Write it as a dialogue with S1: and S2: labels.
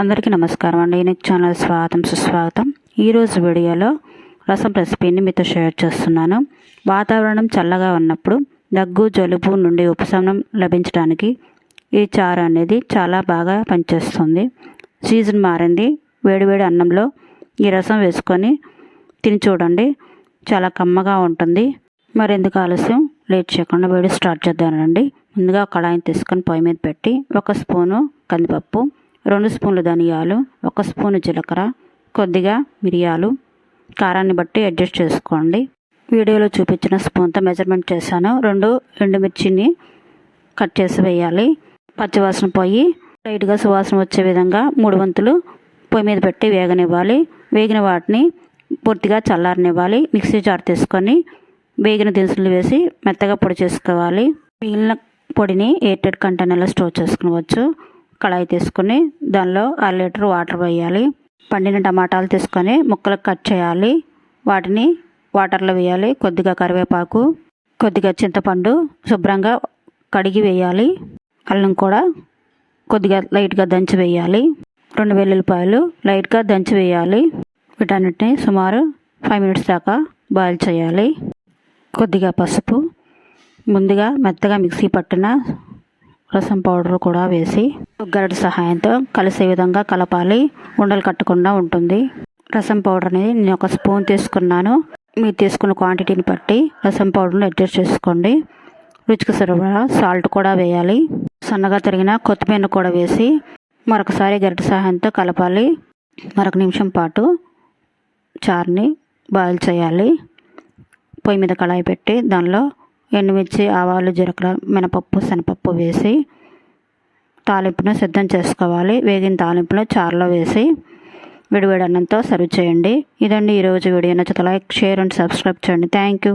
S1: అందరికీ నమస్కారం అండి. యూనిక్ ఛానల్ స్వాగతం సుస్వాగతం. ఈరోజు వీడియోలో రసం రెసిపీని మీతో షేర్ చేస్తున్నాను. వాతావరణం చల్లగా ఉన్నప్పుడు దగ్గు జలుబు నుండి ఉపశమనం లభించడానికి ఈ చారు అనేది చాలా బాగా పనిచేస్తుంది. సీజన్ మారింది. వేడివేడి అన్నంలో ఈ రసం వేసుకొని తిని చూడండి. చాలా కమ్మగా ఉంటుంది. మరి ఎందుకు ఆలస్యం? లేట్ చేయకుండా వేడి స్టార్ట్ చేద్దానండి ముందుగా కళాయిని తీసుకొని పొయ్యి మీద పెట్టి ఒక స్పూను కందిపప్పు రెండు స్పూన్లు ధనియాలు ఒక స్పూను జీలకర్ర కొద్దిగా మిరియాలు. కారాన్ని బట్టి అడ్జస్ట్ చేసుకోండి. వీడియోలో చూపించిన స్పూన్తో మెజర్మెంట్ చేశాను. రెండు ఎండుమిర్చిని కట్ చేసి వేయాలి. పచ్చివాసన పోయి లైట్గా సువాసన వచ్చే విధంగా మూడు వంతులు పొయ్యి మీద పెట్టి వేగనివ్వాలి. వేగిన వాటిని పూర్తిగా చల్లారనివ్వాలి. మిక్సీ జార్ తీసుకొని వేగిన దినుసులు వేసి మెత్తగా పొడి చేసుకోవాలి. మిగిలిన పొడిని ఎయిటెడ్ కంటైనర్లో స్టోర్ చేసుకోవచ్చు కళాయి తీసుకొని దానిలో అర లీటర్ వాటర్ వేయాలి. పండిన టమాటాలు తీసుకొని ముక్కలకు కట్ చేయాలి. వాటిని వాటర్లో వేయాలి. కొద్దిగా కరివేపాకు కొద్దిగా చింతపండు శుభ్రంగా కడిగి వేయాలి. అల్లం కూడా కొద్దిగా లైట్గా దంచి వేయాలి. రెండు వెల్లుల్లిపాయలు లైట్గా దంచి వేయాలి. వీటన్నిటిని సుమారు ఫైవ్ మినిట్స్ దాకా బాయిల్ చేయాలి. కొద్దిగా పసుపు ముందుగా మెత్తగా మిక్సీ పట్టిన రసం పౌడర్ కూడా వేసి గరిట సహాయంతో కలిసే విధంగా కలపాలి. ఉండలు కట్టకుండా ఉంటుంది. రసం పౌడర్ అనేది నేను ఒక స్పూన్ తీసుకున్నాను. మీరు తీసుకున్న క్వాంటిటీని బట్టి రసం పౌడర్ని అడ్జస్ట్ చేసుకోండి. రుచికి సరిపడా సాల్ట్ కూడా వేయాలి. సన్నగా తరిగిన కొత్తిమీర కూడా వేసి మరొకసారి గరిటె సహాయంతో కలపాలి. మరొక నిమిషం పాటు చారుని బాయిల్ చేయాలి. పొయ్యి మీద కళాయి పెట్టి దానిలో ఎండుమిర్చి ఆవాలు జీలకర్ర మినపప్పు శనపప్పు వేసి తాలింపును సిద్ధం చేసుకోవాలి. వేగిన తాలింపును చారులో వేసి విడివిడి అన్నంతో సర్వ్ చేయండి. ఇదండి ఈరోజు వీడియో. నచ్చితే లైక్ షేర్ అండ్ సబ్స్క్రైబ్ చేయండి. Thank you.